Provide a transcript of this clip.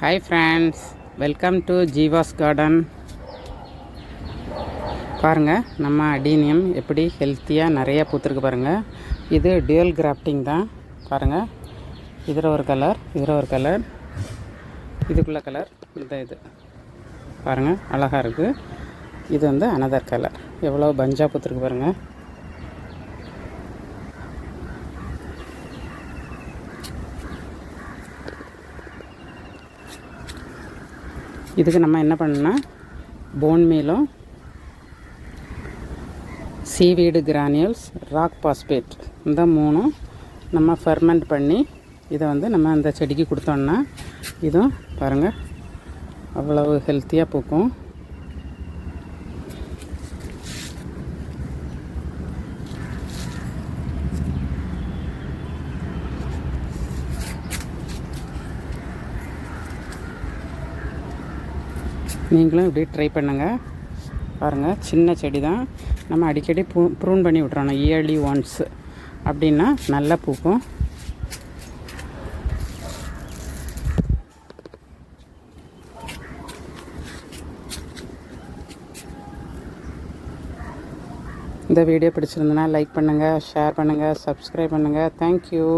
Hi friends welcome to Jeeva's garden பாருங்கள் நம்ம adenium எப்படி ஹெல்த்தியாக நிறையா பூத்துருக்கு பாருங்கள் இது டியூல் கிராஃப்டிங் தான். பாருங்கள் இதில் ஒரு கலர் இதில் ஒரு கலர் இதுக்குள்ள கலர் இந்த இது. பாருங்கள் அழகாக இருக்குது இது வந்து அனதர் கலர் எவ்வளோ பஞ்சாக பூத்துருக்கு பாருங்கள் இதுக்கு நம்ம என்ன பண்ணணும்னா போன் மீலும் சீவீடு கிரானியல்ஸ் ராக் பாஸ்பேட் இந்த மூணும் நம்ம ஃபெர்மெண்ட் பண்ணி இதை வந்து நம்ம அந்த செடிக்கு கொடுத்தோம்னா இதுவும் பாருங்கள் அவ்வளவு ஹெல்த்தியாக பூக்கும். நீங்களும் இப்படி ட்ரை பண்ணுங்கள் பாருங்கள் சின்ன செடி தான் நம்ம அடிக்கடி ப்ரூ ப்ரூன் பண்ணி விட்றணும் இயர்லி ஒன்ஸ் அப்படின்னா நல்லா பூக்கும். இந்த வீடியோ பிடிச்சிருந்தனா லைக் பண்ணுங்கள் ஷேர் பண்ணுங்கள் சப்ஸ்கிரைப் பண்ணுங்கள் தேங்க்யூ